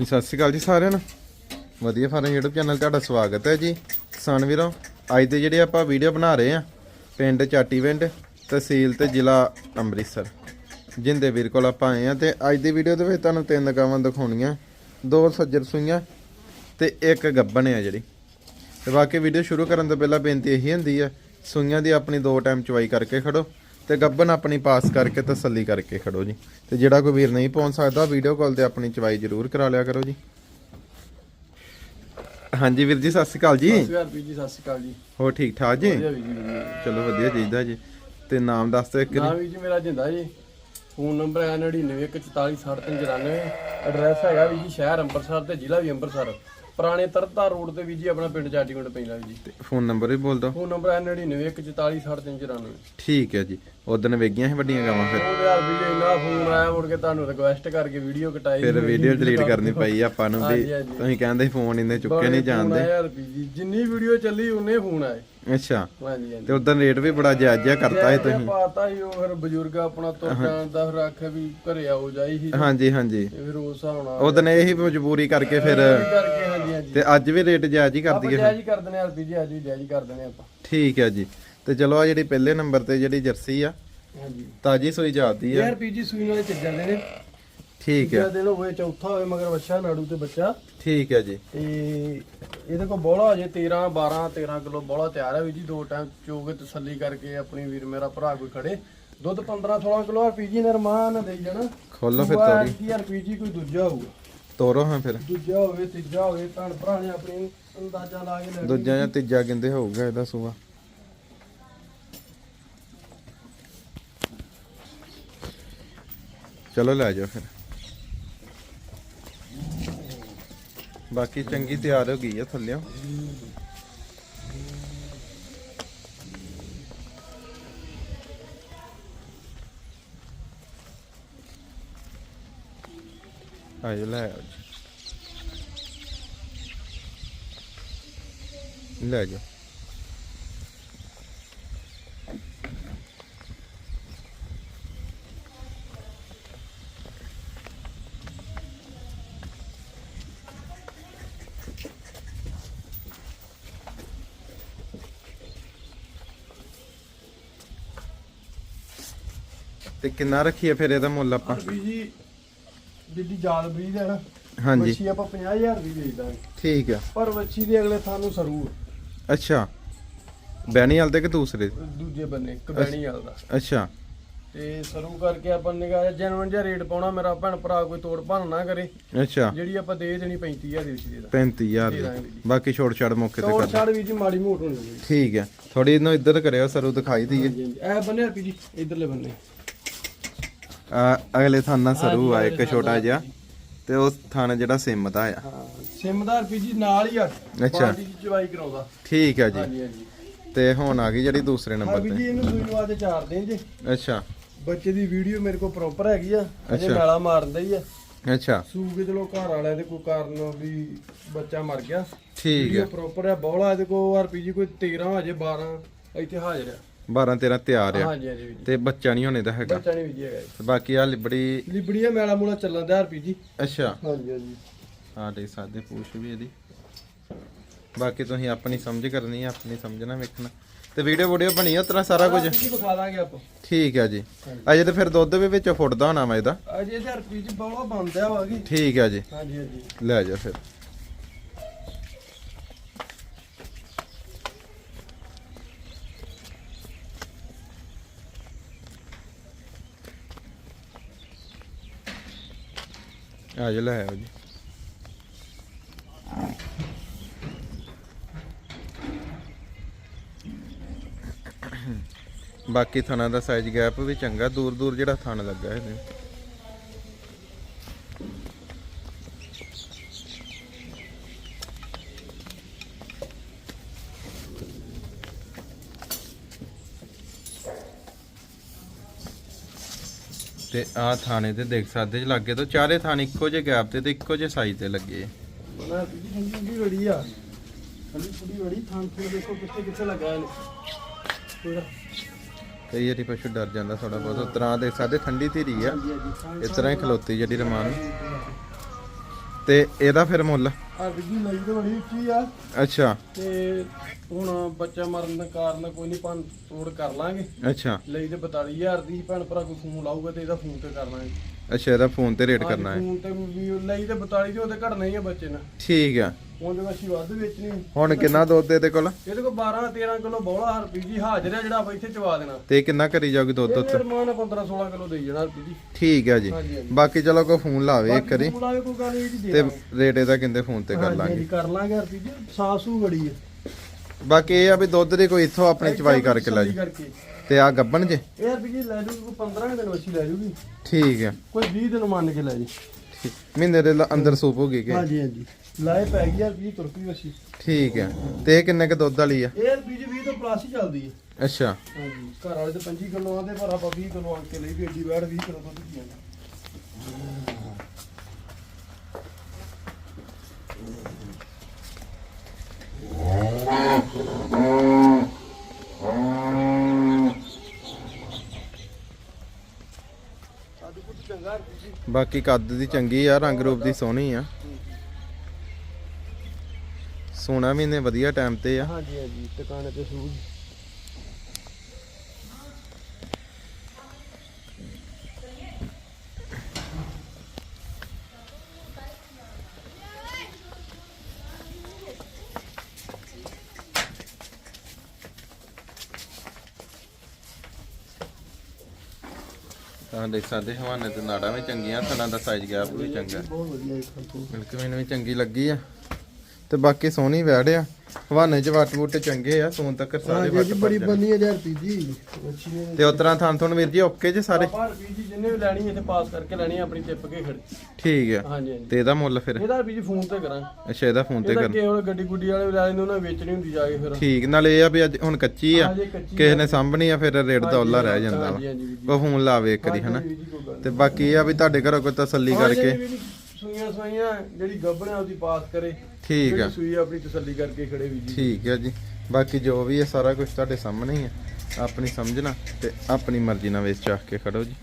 ਜੀ, ਸਤਿ ਸ਼੍ਰੀ ਅਕਾਲ ਜੀ ਸਾਰਿਆਂ ਨੂੰ। ਵਧੀਆ ਫਾਰਮ YouTube ਚੈਨਲ ਤੁਹਾਡਾ ਸਵਾਗਤ ਹੈ ਜੀ। ਕਿਸਾਨ ਵੀਰੋ ਅੱਜ ਦੇ ਜਿਹੜੇ ਆਪਾਂ ਵੀਡੀਓ ਬਣਾ ਰਹੇ ਆ ਪਿੰਡ ਚਾਟੀਵਿੰਡ ਤਹਿਸੀਲ ਤੇ ਜ਼ਿਲ੍ਹਾ ਅੰਮ੍ਰਿਤਸਰ। ਜਿੰਦੇ ਵੀਰ ਕੋਲ ਆਪਾਂ ਆਏ ਆ ਤੇ ਅੱਜ ਦੀ ਵੀਡੀਓ ਦੇ ਵਿੱਚ ਤੁਹਾਨੂੰ ਤਿੰਨ ਗਾਵਾਂ ਦਿਖਾਉਣੀਆਂ ਦੋ ਸੱਜਰ ਸੂਈਆਂ ਤੇ ਇੱਕ ਗੱਬਣ ਆ ਜਿਹੜੀ। ਤੇ ਬਾਕੀ ਵੀਡੀਓ ਸ਼ੁਰੂ ਕਰਨ ਤੋਂ ਪਹਿਲਾਂ ਬੇਨਤੀ ਇਹੀ ਹੁੰਦੀ ਆ ਸੂਈਆਂ ਦੀ ਆਪਣੀ ਦੋ ਟਾਈਮ ਚਵਾਈ ਕਰਕੇ ਖੜੋ। ਤੇ ਗੱਬਨ ਆਪਣੀ ਪਾਸ ਕਰਕੇ ਤਸੱਲੀ ਕਰਕੇ ਖੜੋ ਜੀ। ਤੇ ਜਿਹੜਾ ਕੋਈ ਵੀਰ ਨਹੀਂ ਪਹੁੰਚ ਸਕਦਾ ਵੀਡੀਓ ਕਾਲ ਤੇ ਆਪਣੀ ਚਵਾਈ ਜ਼ਰੂਰ ਕਰਾ ਲਿਆ ਕਰੋ ਜੀ। ਹਾਂਜੀ ਵੀਰ ਜੀ ਸਤਿ ਸ਼੍ਰੀ ਅਕਾਲ ਜੀ। ਸਤਿ ਸ਼੍ਰੀ ਅਕਾਲ ਵੀਰ ਜੀ ਸਤਿ ਸ਼੍ਰੀ ਅਕਾਲ ਜੀ। ਹੋਰ ਠੀਕ ਠਾਕ ਜੀ? ਚਲੋ ਵਧੀਆ ਚਾਹੀਦਾ ਜੀ। ਤੇ ਨਾਮ ਦੱਸ ਦਿਓ ਇੱਕ ਨਾਮ ਵਾਰੀ। ਵੀਰ ਜੀ ਮੇਰਾ ਜਿੰਦਾ ਜੀ। ਫੋਨ ਨੰਬਰ ਹੈ 9914467394 ਐਡਰੈਸ ਹੈਗਾ ਵੀਰ ਜੀ ਸ਼ਹਿਰ ਅੰਮ੍ਰਿਤਸਰ ਤੇ ਜ਼ਿਲ੍ਹਾ ਵੀ ਅੰਮ੍ਰਿਤਸਰ। ਪੁਰਾਣੇ ਤਰਤਾ ਰੋਡ ਤੇ ਵੀਰ ਜੀ ਆਪਣਾ ਪਿੰਡ ਚਾਟੀਗੁੰਡ ਪੈਂਦਾ ਵੀਰ ਜੀ ਫੋਨ ਨੰਬਰ ਵੀ ਬੋਲ ਦਿਓ ਫੋਨ ਨੰਬਰ ਹੈ 9914467394 ਠੀਕ ਹੈ ਜੀ। ਉਦੋਂ ਵੇਗੀਆਂ ਸੀ ਵੱਡੀਆਂ ਗਾਵਾਂ ਫਿਰ। ਉਹ ਯਾਰ ਜੀ ਇੰਨਾ ਫੋਨ ਆਇਆ ਮੁੜ ਕੇ ਤੁਹਾਨੂੰ ਰਿਕੁਐਸਟ ਕਰਕੇ ਵੀਡੀਓ ਕਟਾਈ ਫਿਰ ਵੀਡੀਓ ਡਿਲੀਟ ਕਰਨੀ ਪਈ ਆਪਾਂ ਨੂੰ ਵੀ। ਤੁਸੀਂ ਕਹਿੰਦੇ ਫੋਨ ਇੰਨੇ ਚੁੱਕੇ ਨਹੀਂ ਜਾਂਦੇ ਆਇਆ ਯਾਰ ਜਿੰਨੀ ਵੀਡੀਓ ਚੱਲੀ ਉਹਨੇ ਫੋਨ ਆਏ। ਅੱਛਾ। ਹਾਂਜੀ ਹਾਂਜੀ। ਤੇ ਉਦੋਂ ਰੇਟ ਵੀ ਬੜਾ ਜਾਇਜ਼ ਜਿਹਾ ਕਰਤਾ ਹੈ ਤੇ ਤੁਸੀਂ। ਪਾਤਾ ਹੀ ਉਹ ਫਿਰ ਬਜ਼ੁਰਗ ਆਪਣਾ ਤੁਰ ਜਾਣ ਦਾ ਫਿਰ ਆਖਿਆ ਵੀ ਘਰੇ ਆਓ ਜਾਈ ਸੀ। ਹਾਂਜੀ ਹਾਂਜੀ। ਤੇ ਫਿਰ ਉਸ ਨਾਲ ਉਦੋਂ ਇਹੀ ਮਜਬੂਰੀ ਕਰਕੇ ਫਿਰ ਇਹ ਕਰਕੇ ਹਾਂਜੀ ਹਾਂਜੀ। ਤੇ ਅੱਜ ਵੀ ਰੇਟ ਜਾਇਜ਼ ਹੀ ਕਰ ਦਈਏ ਜਾਇਜ਼ ਹੀ ਕਰ ਦਿੰਦੇ ਆ ਐਲਪੀ ਜੀ ਅੱਜ ਵੀ ਜਾਇਜ਼ ਹੀ ਕਰ ਦਿੰਦੇ ਆਪਾਂ। ਠੀਕ ਹੈ ਜੀ। ਤੇ ਚਲੋ ਆ ਜਿਹੜੀ ਪਹਿਲੇ ਨੰਬਰ ਤੇ ਜਿਹੜੀ ਜਰਸੀ ਆ ਹਾਂਜੀ। ਤਾਜੀ ਸੋਈ ਜਾਂਦੀ ਆ। ਯਾਰ ਪੀਜੀ ਸੂਈ ਵਾਲੇ ਚੱਜਣ ਦੇ ਨੇ। ਠੀਕ ਹੈ। ਦਿਨ ਹੋਵੇ ਚੌਥਾ ਹੋਵੇ ਮਗਰ ਬੱਚਾ ਨਾੜੂ ਤੇ ਬੱਚਾ। ਠੀਕ ਹੈ ਜੀ। ਤੇ ਇਹਦੇ ਕੋਲ ਬੋਲਾ ਅਜੇ 13 12 13 ਕਿਲੋ ਬੋਲਾ ਤਿਆਰ ਹੈ ਵੀ ਜੀ ਦੋ ਟਾਈਮ ਚੋ ਕੇ ਤਸੱਲੀ ਕਰਕੇ ਆਪਣੀ ਵੀਰ ਮੇਰਾ ਭਰਾ ਕੋਈ ਖੜੇ। ਦੁੱਧ 15 16 ਕਿਲੋ ਪੀਜੀ ਨੇ ਰਮਾਨ ਦੇਈ ਜਾਣਾ। ਖੋਲੋ ਫਿਰ ਤੋਰੀ। ਯਾਰ ਪੀਜੀ ਕੋਈ ਦੂਜਾ ਹੋਊਗਾ। ਤੋਰੋ ਹਾਂ ਫਿਰ। ਦੂਜਾ ਹੋਵੇ ਤੀਜਾ ਹੋਵੇ ਭੈਣ ਭਰਾ ਨੇ ਆਪਣੀ ਅੰਦਾਜ਼ਾ ਲਾ ਕੇ ਲੈ ਦੂਜਾ ਜਾਂ। ਤੀਜਾ ਕਹਿੰਦੇ ਹੋਊਗਾ ਇਹਦਾ ਸੂਆ। ਚਲੋ ਲੈ ਜਾਓ ਫਿਰ। ਬਾਕੀ ਚੰਗੀ ਤਿਆਰ ਹੋ ਗਈ ਆ ਥੱਲਿਓ। ਆਇਓ ਲੈ ਆਓ ਜੀ। ਲੈ ਜਾਓ। ਤੇ ਕਿੰਨਾ ਰੱਖੀਏ ਫਿਰ ਇਹਦਾ ਮੁੱਲ ਆਪਾਂ? ਵੀ ਜੀ ਜਿੱਡੀ ਜਾਲ ਬਰੀਦ ਹੈ ਨਾ ਹਾਂਜੀ। ਵੱਛੀ ਆਪਾਂ 50000 ਦੀ ਵੇਚ ਦਾਂਗੇ। ਠੀਕ ਆ। ਪਰ ਵੱਛੀ ਦੇ ਅਗਲੇ ਥਾਂ ਸਰੂ ਅੱਛਾ। ਬੈਣੀ ਵਾਲ ਤੇ ਕਿ ਦੂਸਰੇ? ਦੂਜੇ ਬੰਨੇ ਕਬੈਣੀ ਵਾਲ ਦਾ। ਅੱਛਾ। ਤੇ ਸਰੂ ਕਰਕੇ ਆਪਾਂ ਨਿਗਾਹ ਜੈਨੂਨ ਜਿਹਾ ਰੇਟ ਪਾਉਣਾ ਮੇਰਾ ਭੈਣ ਭਰਾ ਕੋਈ ਤੋੜ ਭੰਨ ਨਾ ਕਰੇ। ਅੱਛਾ। ਜਿਹੜੀ ਆਪਾਂ ਦੇ ਦੇਣੀ 35000 ਦੀ ਵਿੱਚ ਦੇ ਦਾ 35000 ਦੇ ਦਾਂਗੇ ਦੀ। ਬਾਕੀ ਛੋੜ ਛਾੜ ਮੌਕੇ ਤੇ ਤੋੜ ਕਰ ਛਾੜ ਵੀ ਜੀ ਮਾੜੀ ਮੋਟ ਹੋਣੀ ਚਾਹੀਦੀ ਠੀਕ ਹੈ। ਥੋੜੀ ਇਹਨੂੰ ਇੱਧਰ ਕਰਿਓ ਸਰੂ ਦਿਖਾਈ ਹਾਂਜੀ ਹਾਂਜੀ। ਇਹ ਬੰਨੇ ਹਰਪੀ ਜੀ ਇਧਰਲੇ ਬੰਨੇ। ਆ ਅਗਲੇ ਥਾਨਾ ਸਰੂ ਆ ਇੱਕ ਛੋਟਾ ਜਿਹਾ। ਤੇ ਉਸ ਥਾਣਾ ਜਿਹੜਾ ਸਿਮ ਦਾ ਆ। ਹਾਂ ਸਿਮਦਾਰ ਪੀ ਜੀ ਨਾਲ ਹੀ ਆ। ਅੱਛਾ। ਬਾਡੀ ਦੀ ਚਵਾਈ ਕਰਾਉਂਦਾ। ਠੀਕ ਹੈ ਜੀ। ਹਾਂਜੀ ਹਾਂਜੀ। ਤੇ ਹੁਣ ਆ ਗਈ ਜਿਹੜੀ ਦੂਸਰੇ ਨੰਬਰ ਜੀ ਤੇ। ਇਹਨੂੰ ਸੂਈ ਲਵਾ ਕੇ ਚਾਰ ਦੇਂ ਜੀ। ਅੱਛਾ। ਬੱਚੇ ਦੀ ਵੀਡੀਓ ਮੇਰੇ ਕੋਲ ਪ੍ਰੋਪਰ ਹੈਗੀ ਆ। ਅਜੇ ਅੱਛਾ। ਨਾਲਾ ਮਾਰਦਾ ਹੀ ਆ। ਅੱਛਾ। ਸੂਗੇ ਚਲੋ ਘਰ ਵਾਲਿਆਂ ਦੇ ਕੋਈ ਕਾਰਨ ਵੀ ਬੱਚਾ ਮਰ ਗਿਆ। ਠੀਕ ਹੈ ਪ੍ਰੋਪਰ ਹੈ ਬੌਲਾ ਇਹਦੇ ਕੋਲ ਆਰਪੀਜੀ ਕੋਈ 13 ਹਜੇ 12 ਇੱਥੇ ਹਾਜ਼ਰ ਆ। 12 13 ਤਿਆਰ ਆ। ਹਾਂਜੀ ਹਾਂਜੀ ਵੀਰ ਜੀ। ਤੇ ਬੱਚਾ ਨਹੀਂ ਹੋਣੇ ਦਾ ਹੈਗਾ। ਬੱਚਾ ਨਹੀਂ ਵਿਜੀ ਹੈਗਾ ਤੇ ਬਾਕੀ ਆ ਲਿਬੜੀ ਜੀ ਲਿਬੜੀਆ ਮੈਲਾ ਮੂਲਾ ਚੱਲਣ ਦਾ ਆਰਪੀਜੀ ਅੱਛਾ। ਹਾਂਜੀ ਹਾਂਜੀ। ਆ ਦੇ ਸਾਦੇ ਪੂਛ ਵੀ ਇਹਦੀ। ਬਾਕੀ ਤੁਸੀਂ ਆਪਣੀ ਸਮਝ ਕਰਨੀ ਹੈ ਆਪਣੀ ਸਮਝਣਾ ਵੇਖਣਾ। ਤੇ ਵੀਡੀਓ ਵੀਡੀਓ ਬਣੀ ਆ ਉਤਰਾ ਸਾਰਾ ਕੁਝ? ਜੀ ਵਿਖਾ ਦਾਂਗੇ ਆਪਾਂ। ਠੀਕ ਹੈ ਜੀ। ਅਜੇ ਤੇ ਫਿਰ ਦੁੱਧ ਵੀ ਵਿੱਚ ਫੁੱਟਦਾ ਹੋਣਾ ਵਾ ਇਹਦਾ। ਅਜੇ ਤੇ ਆਰਪੀਜੀ ਬੌਲਾ ਬੰਦਿਆ ਵਾਗੀ ਠੀਕ ਹੈ ਜੀ। ਹਾਂਜੀ ਹਾਂਜੀ। ਲੈ ਜਾ ਫਿਰ। ਆ ਜਾ ਲੈ ਆਓ ਜੀ। ਬਾਕੀ ਥਣਾ ਦਾ ਸਾਈਜ਼ ਗੈਪ ਵੀ ਚੰਗਾ ਦੂਰ ਦੂਰ ਜਿਹੜਾ ਥਣ ਲੱਗਾ ਇਹਦੇ। ਤੇ ਆ ਥਾਣੇ ਤੇ ਦੇਖ ਸਕਦੇ ਜੀ ਲੱਗੇ ਤੋਂ ਚਾਰੇ ਥਾਣੇ ਇੱਕੋ ਜਿਹੇ ਗੈਪ ਤੇ ਤੇ ਇੱਕੋ ਜਿਹੇ ਸਾਈਜ਼ ਤੇ ਲੱਗੇ। ਬਣਾ ਆਰਪੀਜੀ ਠੰਡੀ ਠੰਡੀ ਬੜੀ ਆ। ਠੰਡੀ ਠੰਡੀ ਬੜੀ ਥਾਂ ਤੇ ਦੇਖੋ ਕਿੱਥੇ ਕਿੱਥੇ ਲੱਗਾ ਇਹਨੇ। ਪੂਰਾ। ਕਈ ਵਾਰੀ ਪਸ਼ੂ ਡਰ ਜਾਂਦਾ ਥੋੜਾ ਬਹੁਤ ਉਤਰਾ ਦੇਖ ਸਕਦੇ ਠੰਡੀ ਧੀਰੀ ਆ। ਇਸ ਤਰ੍ਹਾਂ ਹੀ ਖਲੋਤੀ ਜਿਹੜੀ ਰਮਾਨ। ਤੇ ਇਹਦਾ ਫਿਰ ਮੁੱਲ? ਆ ਵੀਜੀ ਲਈ ਤੇ ਬੜੀ ਉੱਚੀ ਆ। ਅੱਛਾ। ਤੇ ਹੁਣ ਬੱਚਾ ਮਰਨ ਦਾ ਕਾਰਨ ਕੋਈ ਨਹੀਂ ਭੰਨ ਤੋੜ ਕਰ ਲਾਂਗੇ। ਅੱਛਾ। ਲਈ ਤੇ 42000 ਦੀ ਭੈਣ ਭਰਾ ਕੋਈ ਫੋਨ ਲਾਊਗਾ ਤੇ ਇਹਦਾ ਫੋਨ ਤੇ ਕਰ ਲਾਂਗੇ। ਅੱਛਾ ਇਹਦਾ ਫੋਨ ਤੇ ਰੇਟ ਕਰਨਾ ਹੈ। ਫੋਨ ਤੇ ਵੀ ਲਈ ਤੇ 42 ਦੀ ਉਹਦੇ ਘਟਣਾ ਹੀ ਆ ਬੱਚੇ ਨਾਲ। ਠੀਕ ਆ। ਹੁਣ ਜੇ ਅਸੀਂ ਵੱਧ ਵੇਚਣੀ ਹੁਣ ਕਿੰਨਾ ਦੁੱਧ ਇਹਦੇ ਕੋਲ? ਇਹਦੇ ਕੋਲ 12 13 ਕਿਲੋ ਬੋਲਾ ਹਰਪੀ ਜੀ ਹਾਜ਼ਰ ਆ ਜਿਹੜਾ ਆਪਾਂ ਇੱਥੇ ਚਵਾ ਦੇਣਾ। ਤੇ ਕਿੰਨਾ ਕਰੀ ਜਾਊਗੀ ਦੁੱਧ ਉੱਤੇ ਨਿਰਮਾਨ 15 16 ਕਿਲੋ ਦੇਈ ਜਾਣਾ ਹਰਪੀ ਜੀ। ਠੀਕ ਆ ਜੀ। ਹਾਂਜੀ, ਹਾਂਜੀ। ਬਾਕੀ ਚਲੋ ਕੋਈ ਫੋਨ ਲਾਵੇ ਇੱਕ ਵਾਰੀ। ਫੋਨ ਲਾਵੇ ਕੋਈ ਗੱਲ ਨਹੀਂ ਜੀ ਦੇ ਤੇ ਦਾਂਗੇ। ਰੇਟ ਇਹਦਾ ਕਿੰਦੇ ਫੋਨ ਤੇ ਕਰ ਹਾਂਜੀ, ਲਾਂਗੇ। ਹਾਂਜੀ, ਕਰ ਲਾਂਗੇ ਹਰਪੀ ਜੀ। ਸਾਫ਼ ਸੂ ਬੜੀ ਹੈ ਬਾਕੀ ਇਹ ਆ ਵੀ ਦੁੱਧ ਦੀ ਕੋਈ ਇੱਥੋਂ ਆਪਣੀ ਚਵਾਈ ਕਰਕੇ ਲੈ ਜਾ। ਕਰਕੇ। ਤੇ ਆ ਗੱਬਣ ਜੇ? ਇਹ ਹਰਪੀ ਜੀ ਲੈ ਜੂ ਕੋਈ 15 ਦਿਨ ਵਸੀ ਲੈ ਜੂਗੀ। ਠੀਕ ਆ। ਕੋਈ 20 ਦਿਨ ਮੰਨ ਕੇ ਲੈ ਜੀ। ਠੀਕ। ਮਹੀਨੇ ਦੇ ਲ- ਅੰਦਰ ਸੂਪ ਹੋ ਗਈ ਕਿ? ਹਾਂਜੀ ਹਾਂਜੀ। ਲਾਏ ਪੈ ਗਈ ਹਰਪੀ ਜੀ ਤੁਰਪੀ ਵਸੀ ਠੀਕ ਆ ਤੇ ਇਹ ਕਿੰਨੇ ਕ ਦੁੱਧ ਵਾਲੀ ਆ? ਇਹ ਹਰਪੀ ਜੀ 20 ਤੋਂ ਪਲੱਸ ਹੀ ਚੱਲਦੀ ਹੈ ਅੱਛਾ। ਹਾਂਜੀ ਘਰ ਵਾਲੇ ਤੇ 25 ਕਿਲੋ ਆਂਦੇ ਪਰ ਆਪਾਂ 20 ਕਿਲੋ ਆਣ ਕੇ ਲਈ ਵੀ ਏਡੀ ਬੈੜ 20 ਕਿਲੋ ਦੁੱਧ ਜੀ ਬਾਕੀ ਕੱਦ ਦੀ ਚੰਗੀ ਆ ਰੰਗ ਰੂਪ ਦੀ ਸੋਹਣੀ ਆ। ਸੋਨਾ ਮਹੀਨੇ ਵਧੀਆ ਟਾਈਮ ਤੇ ਆ। ਹਾਂਜੀ ਹਾਂਜੀ ਟਿਕਾਣੇ ਤੇ ਸੂਝ ਤਾਂ ਦੇਖ ਸਕਦੇ ਹਵਾਨੇ ਤੇ ਨਾੜਾਂ ਵੀ ਚੰਗੀਆਂ ਥਣਾ ਦਾ ਸਾਈਜ਼ ਗੈਪ ਵੀ ਚੰਗਾ। ਬਹੁਤ ਵਧੀਆ ਮਿਲਕ ਮੈਨੂੰ ਵੀ ਚੰਗੀ ਲੱਗੀ ਆ। ਤੇ ਬਾਕੀ ਸੋਹਣੀ ਵੈੜ ਆ। ਹਵਾਨੇ ਚ ਵੱਟ ਵੁੱਟ ਚੰਗੇ ਆ ਸੂਨ ਤੱਕ ਸਾਰੇ ਜੀ ਭਰ ਬੜੀ। ਬੰਨੀ ਹੈ ਯਾਰ ਅੱਛੀ ਨੇ ਤੇ ਉਤਰਾ ਥਾਂ ਤੁਹਾਨੂੰ ਵੀਰ ਜੀ ਓਕੇ ਜੇ ਸਾਰੇ? ਆਪਾਂ ਪੀਜੀ ਜਿੰਨੇ ਵੀ ਲੈਣੀ ਇੱਥੇ ਪਾਸ ਕਰਕੇ ਲੈਣੀ ਆਪਣੀ ਟਿੱਪ ਕੇ ਖੜੀ। ਠੀਕ ਆ। ਹਾਂਜੀ ਹਾਂਜੀ। ਤੇ ਇਹਦਾ ਮੁੱਲ ਫਿਰ? ਇਹਦਾ ਪੀਜੀ ਫੋਨ ਤੇ ਕਰਾਂ। ਅੱਛਾ ਇਹਦਾ ਫੋਨ ਤੇ ਇਹਦਾ ਕਰ। ਕੇਵਲ ਗੱਡੀ ਗੁੱਡੀ ਵਾਲੇ ਵੀ ਲੈ ਲੈਂਦੇ ਉਹਨਾਂ ਵੇਚਣੀ ਹੁੰਦੀ ਜਾ ਕੇ ਫਿਰ। ਠੀਕ ਨਾਲੇ ਇਹ ਆ ਵੀ ਅੱਜ ਹੁਣ ਕੱਚੀ ਆ। ਹਾਂਜੀ, ਕੱਚੀ ਕਿਸੇ ਨੇ ਸਾਂਭਣੀ ਆ ਫਿਰ ਰੇਟ ਦਾ ਉੱਲਾ ਰਹਿ ਜਾਂਦਾ ਵਾ। ਹਾਂਜੀ ਹਾਂਜੀ ਵੀਰ ਜੀ। ਉਹ ਫੋਨ ਲਾਵੇ ਇੱਕ ਵਾਰੀ ਹਨਾ। ਹਾਂਜੀ ਵੀਰ ਜੀ, ਕੋਈ ਗੱਲ ਤੇ ਬਾਕੀ ਇਹ ਆ ਵੀ ਤੁਹਾਡੇ ਘਰੋਂ ਕੋਈ ਤਸੱਲੀ ਹਾਂ, ਕਰਕੇ ਵੀ ਸੂਈਆਂ ਸੂਈਆਂ ਜਿਹੜੀ ਗੱਬਣਾ ਉਹਦੀ ਪਾਸ ਕਰੇ। ਠੀਕ ਆ। ਜਿਹੜੀ ਸੂਈ ਆਪਣੀ ਤਸੱਲੀ ਕਰਕੇ ਖੜੇ ਵੀ ਜੀ। ਠੀਕ ਹੈ ਜੀ। ਬਾਕੀ ਜੋ ਵੀ ਹੈ ਸਾਰਾ ਕੁਝ ਤੁਹਾਡੇ ਸਾਹਮਣੇ ਹੀ ਹੈ ਆਪਣੀ ਸਮਝਣਾ ਤੇ ਆਪਣੀ ਮਰਜ਼ੀ ਨਾਲ ਵੇਚ ਚਾਹ ਕੇ ਖੜੋ ਜੀ।